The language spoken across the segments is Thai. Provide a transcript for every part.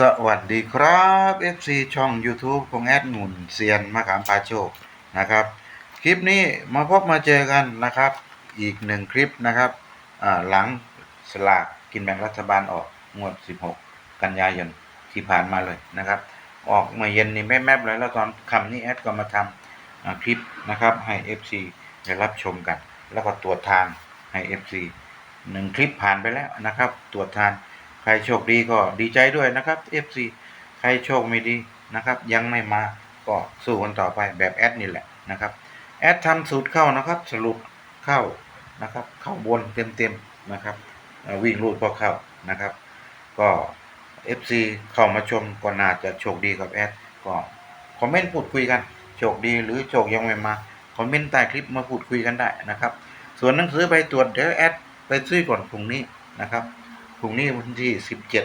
สวัสดีครับ FC ช่อง YouTube ของแอดหนุนเซียนมะขามปาโชคนะครับ คลิปนี้มาพบมาเจอกันนะครับ อีกหนึ่งคลิปนะครับหลังสลากกินแบ่งรัฐบาลออกงวด 16 กันยายนที่ผ่านมาเลยนะครับ ออกเมื่อเย็นนี้แม่ๆเลยแล้วตอนคำนี้แอดก็มาทำคลิปนะครับให้ FC ได้รับชมกัน แล้วก็ตรวจทานให้ FC หนึ่งคลิปผ่านไปแล้วนะครับ ตรวจทาน ใครโชคดีก็ดีใจด้วยนะครับ FC ใครโชคไม่ดีนะครับ ยังไม่มาก็สู้กันต่อไปแบบแอดนี่แหละนะครับแอดทำสูตรเข้านะครับ สรุปเข้านะครับ เข้าบนเต็มๆนะครับ วิ่งรูดก็เข้านะครับ ก็ FC เข้ามาชมก็น่าจะโชคดีกับแอดก็คอมเมนต์พูดคุยกันโชคดีหรือโชคยังไม่มาคอมเมนต์ใต้คลิปมาพูดคุยกันได้นะครับ ส่วนหนังสือใบตรวจเดี๋ยวแอดไปซื้อก่อนพรุ่งนี้นะครับ พรุ่งนี้วันที่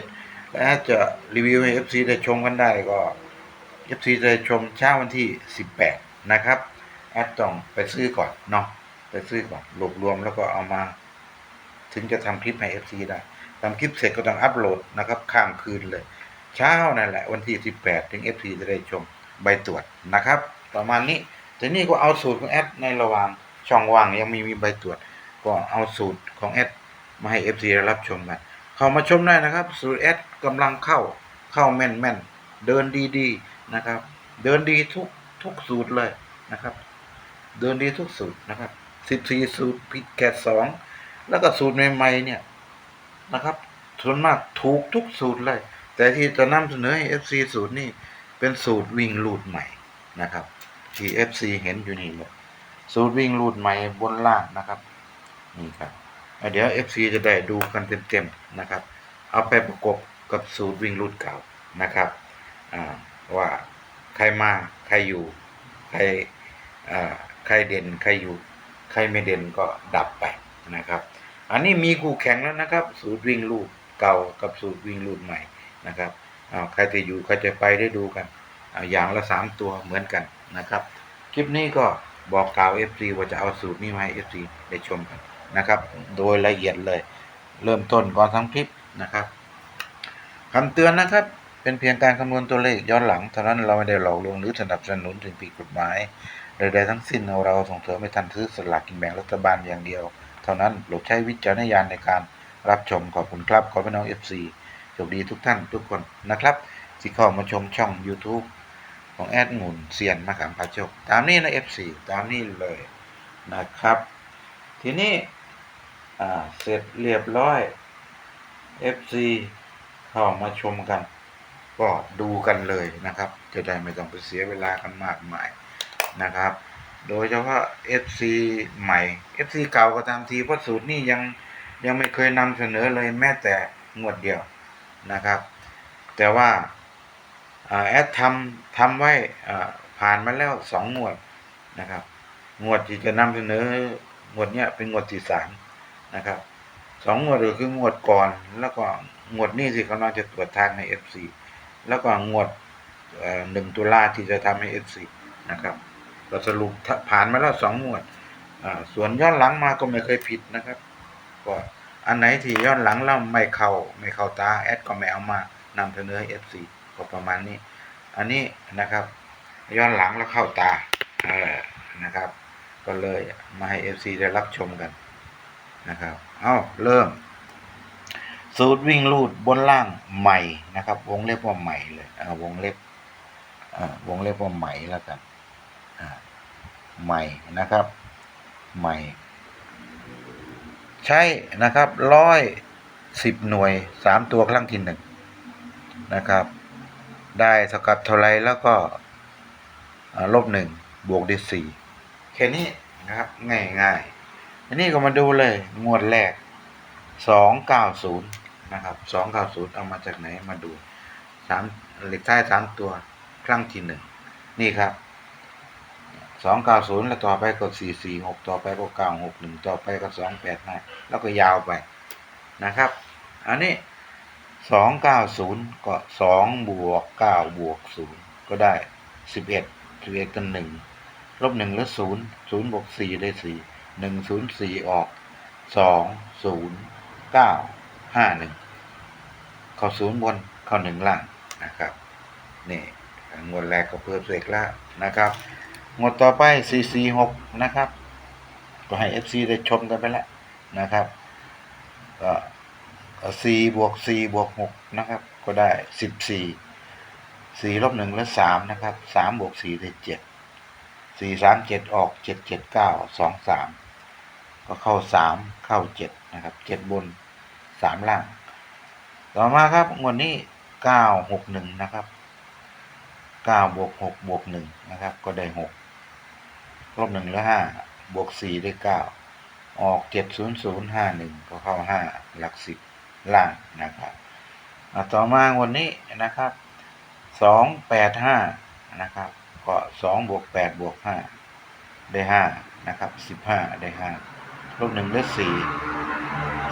17และจะรีวิวให้ FC ได้ชมกันได้ก็ FC จะได้ชมเช้าวันที่18นะครับแอดต้องไปซื้อก่อนเนาะไปซื้อก่อนรวบรวมแล้วก็เอามา ถึงจะทำคลิปให้ FC ได้ทำคลิปเสร็จก็ต้องอัปโหลดนะครับข้ามคืนเลย เช้านั่นแหละ วันที่18ถึง FC จะได้ชมใบตรวจนะครับ ประมาณนี้แต่นี่ก็เอาสูตรของแอดในระหว่างช่องว่างยังมีมีใบตรวจ ก็เอาสูตรของแอดมาให้ FC ได้รับชมกัน เข้ามาชมได้นะครับสูตรแอดกำลังเข้าเข้าแม่นแม่นเดินดีๆนะครับ เดินดีทุกทุกสูตรเลยนะครับ เดินดีทุกสูตรนะครับสิบสี่สูตรผิดแค่สองแล้วก็สูตรใหม่ๆเนี่ยนะครับส่วนมากถูกทุกสูตรเลย แต่ที่จะนำเสนอให้ FC สูตรนี่เป็นสูตรวิ่งลูดใหม่นะครับที่ FC เห็นอยู่นี่เลยสูตรวิ่งลูดใหม่บนล่างนะครับนี่ครับ เดี๋ยว FC จะได้ดูกันเต็มๆนะครับ เอาไปประกบกับสูตรวิ่งรูดเก่านะครับว่าใครมาใครอยู่ ใครใครเด่นใครอยู่ ใครไม่เด่นก็ดับไปนะครับ อันนี้มีคู่แข่งแล้วนะครับ สูตรวิ่งรูดเก่ากับสูตรวิ่งรูดใหม่นะครับใครจะอยู่ใครจะไปได้ดูกันออย่างละสามตัวเหมือนกันนะครับ คลิปนี้ก็บอกกล่าว FC ว่าจะเอาสูตรนี้มาให้ FC ได้ชมกัน นะครับ โดยละเอียดเลย เริ่มต้นก่อนทั้งคลิปนะครับคำเตือนนะครับ เป็นเพียงการคำนวณตัวเลขย้อนหลังเท่านั้นเราไม่ได้หลอกลวงหรือสนับสนุนถึงผิดกฎหมายใดๆทั้งสิ้นเราส่งเสริมให้ท่านซื้อสลากกินแบ่งรัฐบาลอย่างเดียว เท่านั้นโปรดใช้วิจารณญาณในการรับชมขอบคุณครับ ขอพี่น้อง FC โชคดีทุกท่านทุกคนนะครับที่เข้ามาชมช่อง YouTube ของแอดงุนเซียนมะขามพาโชคตามนี้นะ FC ตามนี้เลยนะครับ ทีนี้ อ่า เสร็จเรียบร้อย FC เข้ามาชมกัน ก็ดูกันเลยนะครับ จะได้ไม่ต้องไปเสียเวลากันมากมายนะครับ โดยเฉพาะ FC ใหม่ FC เก่าก็ตามทีเพราะสูตรนี้ยังยังไม่เคยนำเสนอเลยแม้แต่งวดเดียวนะครับ แต่ว่าแอดทำทำไว้ผ่านมาแล้วสองงวดนะครับ งวดที่จะนำเสนองวดเนี้ยเป็นงวดที่สาม นะครับสองงวดก็คืองวดก่อน แล้วก็งวดนี้ที่กำลังจะตรวจทางใน FC แล้วก็งวดหนึ่งตุลาที่จะทำให้ FC นะครับก็สรุปผ่านมาแล้วสองงวดส่วนย้อนหลังมาก็ไม่เคยผิดนะครับก็อันไหนที่ย้อนหลังแล้วไม่เข้าไม่เข้าตาแอดก็ไม่เอามานำเสนอให้ FC ก็ประมาณนี้ อันนี้นะครับ ย้อนหลังแล้วเข้าตาเออนะครับ ก็เลยมาให้ FC ได้รับชมกัน นะครับ เอาเริ่ม สูตรวิ่งลูดบนล่างใหม่นะครับ วงเล็บว่าใหม่เลยอ่าวงเล็บวงเล็บว่าใหม่แล้วกันใหม่นะครับ ใหม่ ใช้นะครับร้อยสิบหน่วยสามตัวครั้งที่หนึ่งนะครับ ได้เท่ากับเท่าไรแล้วก็ลบหนึ่งบวกด้วยสี่แค่นี้นะครับ ง่ายง่ายๆ อันนี้ก็มาดูเลย งวดแรกสองเก้าศูนย์นะครับสองเก้าศูนย์เอามาจากไหนมาดูสามเลขท้ายสามตัว ครั้งที่หนึ่งนี่ครับสองเก้าศูนย์แล้วต่อไปก็สี่สี่หกต่อไปก็เก้าหกหนึ่งต่อไปก็สองแปดห้าแล้วก็ยาวไปนะครับ อันนี้สองเก้าศูนย์ก็สองบวกเก้าบวกศูนย์ก็ได้สิบเอ็ดสิบเอ็ดกันหนึ่งลบหนึ่งแล้วศูนย์ศูนย์บวกสี่ได้สี่ หนึ่งศูนย์สี่ออกสองศูนย์เก้าห้าหนึ่งเข้าศูนย์บนเข้าหนึ่งล่างนะครับนี่งวดแรกก็เพิ่มเสกแล้วนะครับงวดต่อไป 446 นะครับ ก็ให้ FC ได้ชมกันไปแล้วนะครับก็4บวก4บวก6นะครับ ก็ได้ 14 4ลบ1แล้ว3นะครับ3บวก4ได้7 4 3 7 ออก 7 7 9 2 3 ก็เข้าสามเข้าเจ็ดนะครับเจ็ดบนสามล่าง ต่อมาครับงวดนี้เก้าหกหนึ่งนะครับเก้าบวกหกบวกหนึ่งนะครับ ก็ได้หกลบหนึ่งแล้วห้าบวกสี่ได้เก้าออกเจ็ดศูนย์ศูนยย์์ห้าหนึ่งก็เข้าห้าหลักสิบล่างนะครับต่อมาวันนี้นะครับสองแปดห้านะครับก็สองบวกแปดบวกห้าได้ห้านะครับสิบห้าได้ห้า ลบหนึ่งได้สี่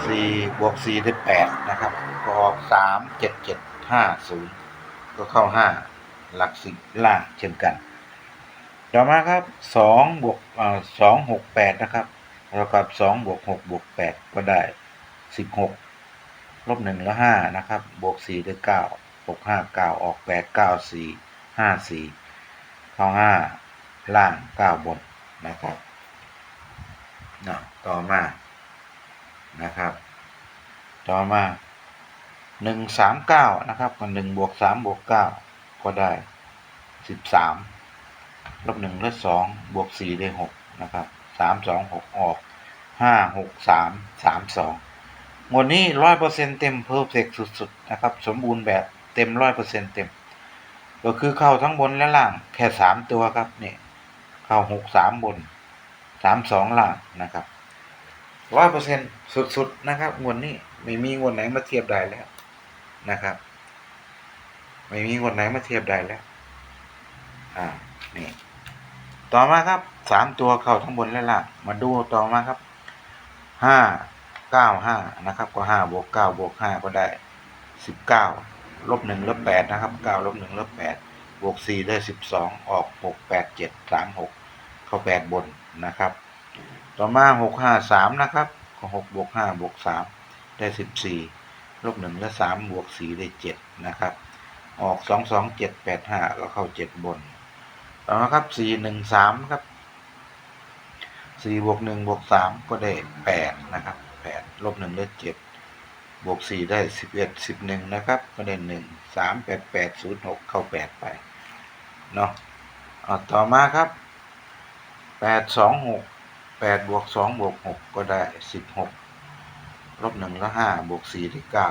สี่บวกสี่ได้แปดนะครับ ก็ออกสามเจ็ดเจ็ดห้าศูนย์ก็เข้าห้าหลักสิบล่างเช่นกัน ต่อมาครับสองบวกสองหกแปดนะครับเรากับสองบวกหกบวกแปดก็ได้สิบหกลบหนึ่งแล้วห้านะครับ บวกสี่ได้เก้าหกห้าเก้าออกแปดเก้าสี่ห้าสี่เข้าห้าล่างเก้าบนนะครับนะ ต่อมานะครับ ต่อมา1 3 9นะครับกับ1บวก3บวก9ก็ได้13ลบ1ลบ2บวก4ได้6นะครับ3 2 6ออก5 6 3 3 2งวดนี้100%เต็มเพอร์เฟกสุดๆนะครับ สมบูรณ์แบบเต็ม100%เต็ม ก็คือเข้าทั้งบนและล่างแค่3ตัวครับนี่เข้า6 3บน3 2ล่างนะครับ 100%สุดๆนะครับงวดนี้ไม่มีงวดไหนมาเทียบได้แล้วนะครับ ไม่มีงวดไหนมาเทียบได้แล้ว อ่านี่ต่อมาครับสามตัวเข้าทั้งบนและล่างมาดูต่อมาครับห้าเก้าห้านะครับก็ห้าบวกเก้าบวกห้าก็ได้สิบเก้าลบหนึ่งลบแปดนะครับเก้าลบหนึ่งลบแปดบวกสี่ได้สิบสองออกหกแปดเจ็ดสามหกเข้าแปดบนนะครับ ต่อมาหกห้าสามนะครับก็หกบวกห้าบวกสามได้สิบสี่ลบหนึ่งและสามบวกสี่ได้เจ็ดนะครับ ออกสองสองเจ็ดแปดห้าก็เข้าเจ็ดบน ต่อมาครับสี่หนึ่งสามครับสี่บวกหนึ่งบวกสามก็ได้แปดนะครับแปดลบหนึ่งได้เจ็ดบวกสี่ได้สิบเอ็ดสิบหนึ่งนะครับก็ได้หนึ่งสามแปดแปดศูนย์หกเข้าแปดไปเนาะต่อมาครับแปดสองหก แปดบวกสองบวกหกก็ได้สิบหกลบหนึ่งแล้วห้าบวกสี่ได้เก้า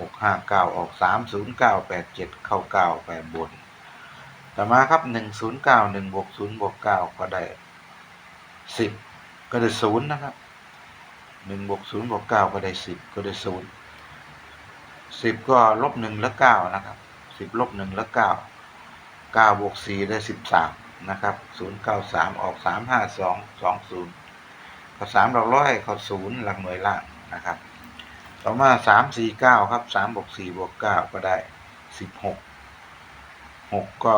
หกห้าเก้าออกสามศูนย์เก้าแปดเจ็ดเข้าเก้าแปดบนต่อมาครับหนึ่งศูนย์เก้าหนึ่งบวกศูนย์บวกเก้าก็ได้สิบก็ได้ศูนย์นะครับหนึ่งบวกศูนย์บวกเก้าก็ได้สิบก็ได้ศูนย์สิบก็ลบหนึ่งแล้วเก้านะครับสิบลบหนึ่งแล้วเก้าเก้าบวกสี่ได้สิบสาม นะครับศูนย์เก้าสามออกสามห้าสองสองศูนย์ก็สามดอกร้อยเขาศูนย์หลักหน่วยล่างนะครับ ต่อมาสามสี่เก้าครับสามบวกสี่บวกเก้าก็ได้สิบหกหกก็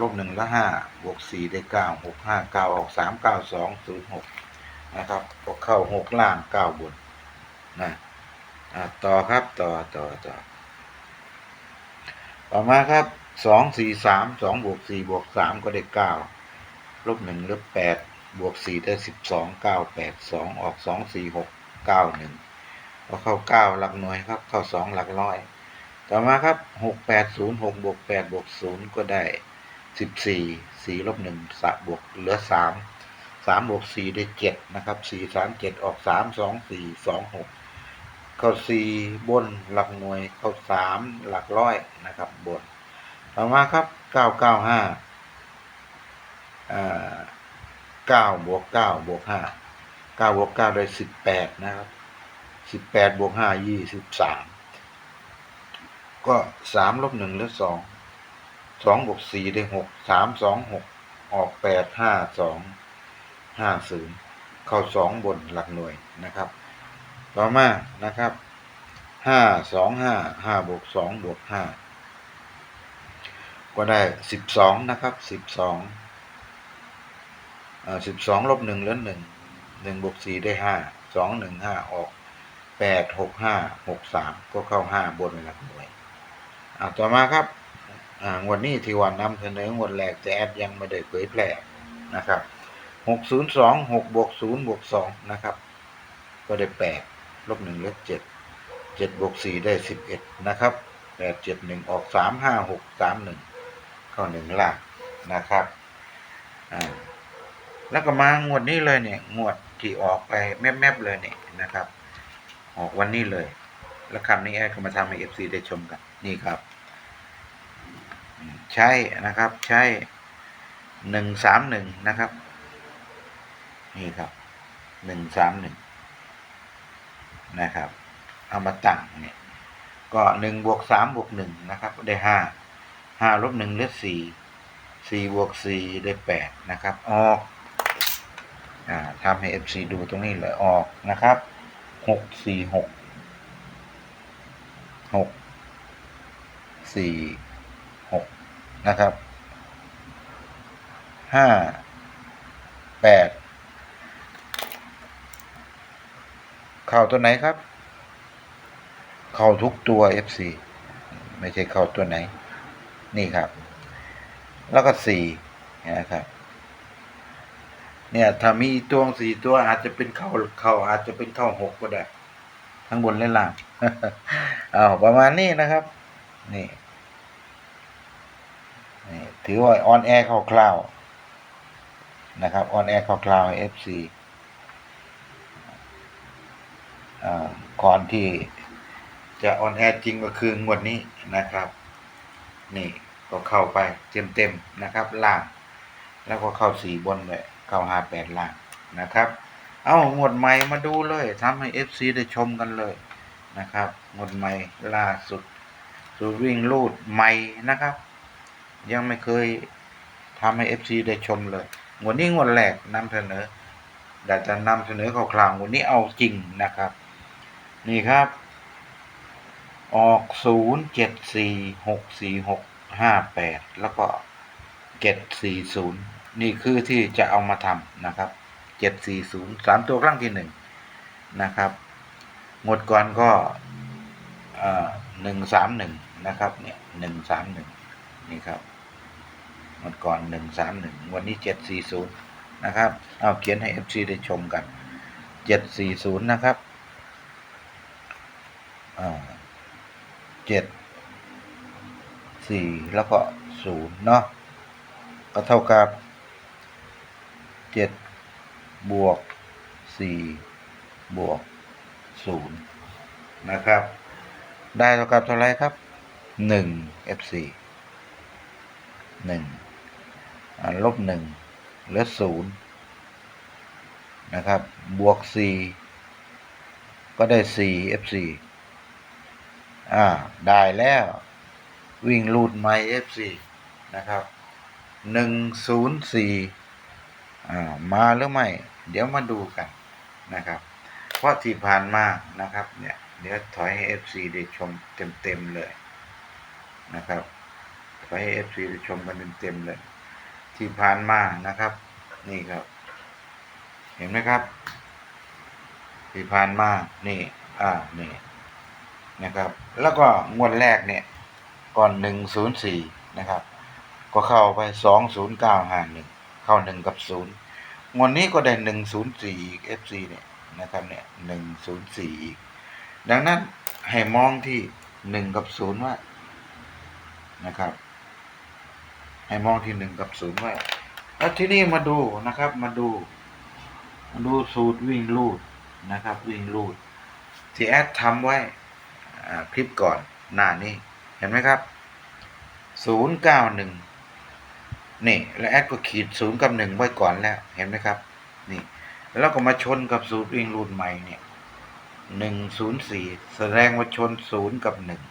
ลบหนึ่งแล้วห้าบวกสี่ได้เก้าหกห้าเก้าออกสามเก้าสองศูนย์หกนะครับก็เข้าหกล่างเก้าบนนะต่อครับต่อต่อต่อต่อมาครับ สองสี่สามสองบวกสี่บวกสามก็ได้เก้าลบหนึ่งลบแปดบวกสี่ได้สิบสองเก้าแปดสองออกสองสี่หกเก้าหนึ่งก็เข้าเก้าหลักหน่วยครับเข้าสองหลักร้อย ต่อมาครับหกแปดศูนย์หกบวกแปดบวกศูนย์ก็ได้สิบสี่สี่ลบหนึ่งสะบวกเหลือสามสามบวกสี่ได้เจ็ดนะครับสี่สามเจ็ดออกสามสองสี่สองหกเข้าสี่บนหลักหน่วยเข้าสามหลักร้อยนะครับบน ต่อมาครับ 995 9บวก9บวก5 9บวก9ได้18 นะครับ 18บวก5 23 ก็ 3 ลบ1หลือ 2 2บวก4ได้ 6 3 2 6 ออก 8 5 2 5 0 เข้า 2 บนหลักหน่วยนะครับ ต่อมานะครับ 5 2 5 5บวก2บวก5 ก็ได้สิบสองนะครับสิบสองสิบสองลบหนึ่งเหลือหนึ่งหนึ่งบวกสี่ได้ห้าสองหนึ่งห้าออกแปดหกห้าหกสามก็เข้าห้าบนหลักหน่วยอ่าต่อมาครับงวดนี้ที่วันนำเสนองวดแรกแต่แอดยังไม่ได้เผยแพร่นะครับหกศูนย์สองหกบวกศูนย์บวกสองนะครับ ก็ได้แปดลบหนึ่งลบเจ็ดเจ็ดบวกสี่ได้สิบเอ็ดนะครับแปดเจ็ดหนึ่งออกสามห้าหกสามหนึ่ง ข้าหนึ่งล่างนะครับอ่าแล้วก็มางวดนี้เลยเนี่ยงวดที่ออกไปแมบๆเลยเนี่ยนะครับ ออกวันนี้เลย แล้วคำนี้แอดก็มาทำให้เอฟซีได้ชมกันนี่ครับ ใช่นะครับใช่หนึ่งสามหนึ่งนะครับ นี่ครับหนึ่งสามหนึ่งนะครับ เอามาตั้งเนี่ยก็หนึ่งบวกสามบวกหนึ่งนะครับ ได้ห้า ห้าลบหนึ่งเหลือสี่สี่บวกสี่ได้แปดนะครับ ออกอ่าทำให้เอฟซีดูตรงนี้เลยออกนะครับหกสี่หกหกสี่หกนะครับห้าแปดเข้าตัวไหนครับ เข้าทุกตัว FC ไม่ใช่เข้าตัวไหน นี่ครับ แล้วก็สี่นะครับ เนี่ยถ้ามีตัวสี่ตัวอาจจะเป็นเข้าเข้าอาจจะเป็นเข้าหกก็ได้ ทั้งบนและล่างเอาประมาณนี้นะครับ นี่นี่ถือว่าออนแอร์คร่าวๆนะครับออนแอร์คร่าวๆให้ FC อ่าก่อนที่จะออนแอร์จริงก็คืองวดนี้นะครับ นี่ก็เข้าไปเต็มๆนะครับล่าง แล้วก็เข้าสี่บนเลยเข้าห้าแปดล่างนะครับ เอางวดใหม่มาดูเลยทำให้ FC ได้ชมกันเลยนะครับงวดใหม่ล่าสุดสูตรวิ่งลูดใหม่นะครับ ยังไม่เคยทำให้ FC ได้ชมเลยงวดนี้งวดแรกนำเสนอแต่จะนำเสนอคร่าวงวดนี้เอาจริงนะครับ นี่ครับ ออกศูนย์เจ็ดสี่หกสี่หกห้าแปดแล้วก็เจ็ดสี่ศูนย์นี่คือที่จะเอามาทำนะครับเจ็ดสี่ศูนย์สามตัวครั้งที่หนึ่งนะครับหมดก่อนก็หนึ่งสามหนึ่งนะครับเนี่ยหนึ่งสามหนึ่งนี่ครับหมดก่อนหนึ่งสามหนึ่งวันนี้เจ็ดสี่ศูนย์นะครับเอาเขียนให้เอฟซีได้ชมกันเจ็ดสี่ศูนย์นะครับอ่า เจ็ดสี่แล้วก็ศูนย์เนาะก็เท่ากับเจ็ดบวกสี่บวกศูนย์นะครับ ได้เท่ากับเท่าไรครับหนึ่ง f4 หนึ่งลบหนึ่งเหลือศูนย์นะครับ บวกสี่ก็ได้สี่ f4 อ่า ได้แล้ว วิ่งลูดไม้ FC นะครับหนึ่งศูนย์สี่อ่า มาหรือไม่ เดี๋ยวมาดูกันนะครับ เพราะที่ผ่านมานะครับ เนี่ย เดี๋ยวถอยให้ FC ได้ชมเต็มๆเลยนะครับถอยให้ FC ได้ชมกันเต็มๆเลย ที่ผ่านมานะครับ นี่ครับ เห็นไหมครับ ที่ผ่านมา นี่ อ่า นี่ นะครับ แล้วก็งวดแรกเนี่ย ก่อนหนึ่งศูนย์สี่นะครับ ก็เข้าไปสองศูนย์เก้าห้าหนึ่งเข้าหนึ่งกับศูนย์งวดนี้ก็ได้หนึ่งศูนย์สี่อีกเอฟซีเนี่ยนะครับเนี่ยหนึ่งศูนย์สี่อีก ดังนั้นให้มองที่หนึ่งกับศูนย์ว่านะครับ ให้มองที่หนึ่งกับศูนย์ไว้แล้วที่นี่มาดูนะครับ มาดูมาดูสูตรวิ่งลูดนะครับ วิ่งลูดที่แอดทำไว้ คลิปก่อนหน้านี้ เห็นไหมครับศูนย์เก้าหนึ่งนี่ แล้วแอดก็ขีดศูนย์กับหนึ่งไว้ก่อนแล้ว เห็นไหมครับ นี่ แล้วก็มาชนกับสูตรวิ่งรุ่นใหม่เนี่ยหนึ่งศูนย์สี่แสดงว่าชนศูนย์กับหนึ่ง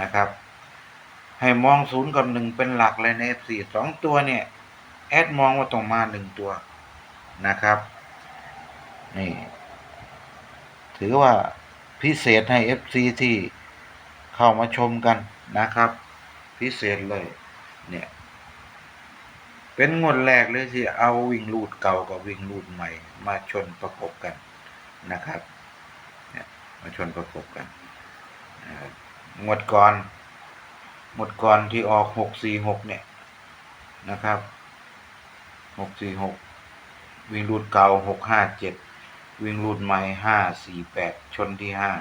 นะครับ ให้มองศูนย์กับหนึ่งเป็นหลักเลยใน F4 สองตัวเนี่ย แอดมองว่าต้องมาหนึ่งตัวนะครับ นี่ ถือว่า พิเศษให้ FC ที่เข้ามาชมกันนะครับ พิเศษเลยเนี่ย เป็นงวดแรกเลยที่เอาวิ่งรูดเก่ากับวิ่งรูดใหม่ มาชนประกบกันนะครับเนี่ยมาชนประกบกันงวดก่อนหมดก่อนที่ออกหกสี่หกเนี่ยนะครับหกสี่หกวิ่งรูดเก่าหกห้าเจ็ด วิ่งรูดใหม่ห้าสี่แปดชนที่ห้า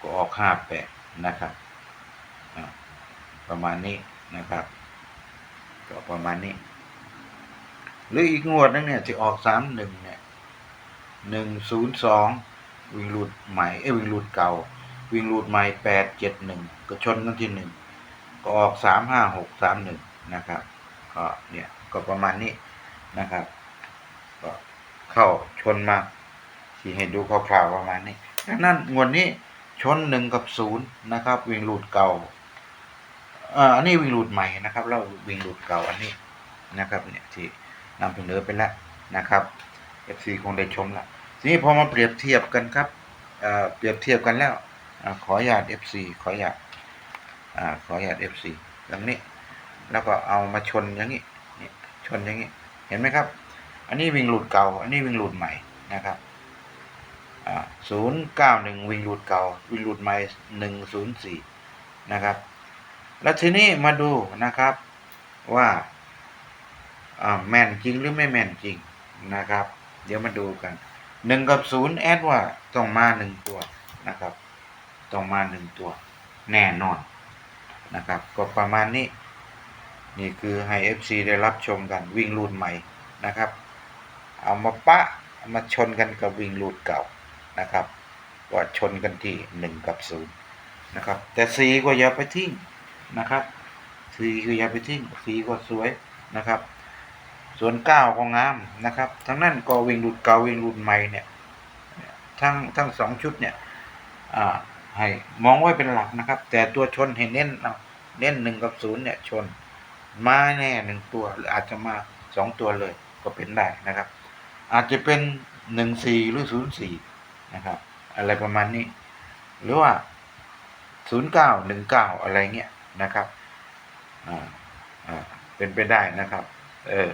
ก็ออกห้าแปดนะครับ ประมาณนี้นะครับ ก็ประมาณนี้ หรืออีกงวดนึงเนี่ยที่ออกสามหนึ่งเนี่ยหนึ่งศูนย์สองวิ่งรูดใหม่เอ้วิ่งรูดเก่า วิ่งรูดใหม่แปดเจ็ดหนึ่งก็ชนกันที่หนึ่งก็ออกสามห้าหกสามหนึ่งนะครับ ก็เนี่ยก็ประมาณนี้นะครับ ก็เข้าชนมา ที่ให้ดูคร่าวๆประมาณนี้ดังนั้นงวดนี้ชนหนึ่งกับศูนย์นะครับ วิ่งรูดเก่าอ่ออันนี้วิ่งรูดใหม่นะครับ แล้ววิ่งรูดเก่าอันนี้นะครับเนี่ยที่นำเสนอไปแล้วนะครับ FC คงได้ชมละทีนี้พอมาเปรียบเทียบกันครับเอ่อเปรียบเทียบกันแล้วอขออนุญาต FC ขออนุญาตอ่าขออนุญาต FC อย่างนี้ แล้วก็เอามาชนอย่างนี้ชนอย่างนี้ เห็นไหมครับ อันนี้วิ่งหลุดเก่า อันนี้วิ่งหลุดใหม่นะครับ ศูนย์เก้าหนึ่งวิ่งหลุดเก่าวิ่งหลุดใหม่หนึ่งศูนย์สี่นะครับ แล้วทีนี้มาดูนะครับว่าแม่นจริงหรือไม่แม่นจริงนะครับ เดี๋ยวมาดูกันหนึ่งกับศูนย์แอดว่าต้องมาหนึ่งตัวนะครับต้องมาหนึ่งตัวแน่นอนนะครับ ก็ประมาณนี้ นี่คือให้ FC ได้รับชมกันวิ่งรูดใหม่นะครับ เอามาปะามาชนกันกับวิ่งรูดเก่า นะครับว่าชนกันที่หนึ่งกับศูนย์นะครับแต่สีก็อย่าไปทิ้งนะครับสีก็อย่าไปทิ้งสีก็สวยนะครับ ส่วนเก้าก็งามนะครับ ทั้งนั้นก็วิ่งรูดเก่าวิ่งรูดใหม่เนี่ยทั้งทั้งสองชุดเนี่ยให้มองไว้เป็นหลักนะครับ แต่ตัวชนให้เน้นเอาเน้นหนึ่งกับศูนย์เนี่ยชนมาแน่หนึ่งตัวหรืออาจจะมาสองตัวเลยก็เป็นได้นะครับ อาจจะเป็นหนึ่งสี่หรือศูนย์สี่ นะครับ อะไรประมาณนี้ หรือว่าศูนย์เก้าหนึ่งเก้าอะไรเงี้ยนะครับอ่าอ่าเป็นไปได้นะครับ เออ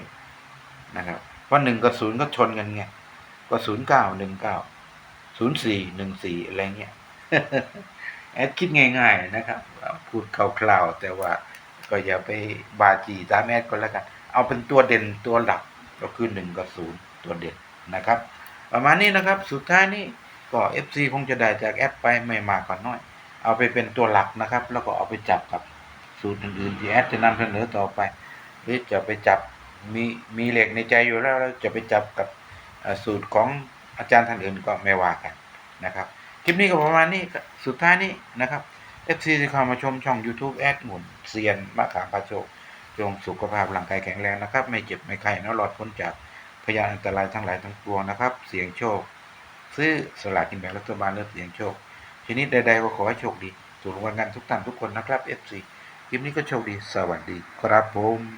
นะครับเพราะหนึ่งกับศูนย์ก็ชนกันไงก็ศูนย์เก้าหนึ่งเก้าศูนย์สี่หนึ่งสี่อะไรเงี้ยแอดคิดง่ายๆนะครับ พูดคร่าวๆแต่ว่าก็อย่าไปบาจีตามแอดก็แล้วกัน เอาเป็นตัวเด่นตัวหลักก็คือหนึ่งกับศูนย์ตัวเด่นนะครับ ประมาณนี้นะครับ สุดท้ายนี้ก็ FC คงจะได้จากแอดไปไม่มากก็น้อย เอาไปเป็นตัวหลักนะครับ แล้วก็เอาไปจับกับสูตรอื่นๆที่แอดจะนำเสนอต่อไป หรือจะไปจับมีมีเหล็กในใจอยู่แล้วแล้วจะไปจับกับสูตรของอาจารย์ท่านอื่นก็ไม่ว่ากันนะครับ คลิปนี้ก็ประมาณนี้สุดท้ายนี้นะครับ FC ที่เข้ามาชมช่อง YouTube แอดหมุนเซียนมะขามปาโจกจงสุขภาพร่างกายแข็งแรงนะครับ ไม่เจ็บไม่ไข้นะหลอดพ้นจาก พยานอันตรายทั้งหลายทั้งปวงนะครับ เสียงโชค ซื้อสลากกินแบ่งรัฐบาลเลือกเสียงโชคชนิดใดๆก็ขอให้โชคดีถูกรางวัลกันทุกท่านทุกคนนะครับ FC คลิปนี้ก็โชคดี สวัสดีครับผม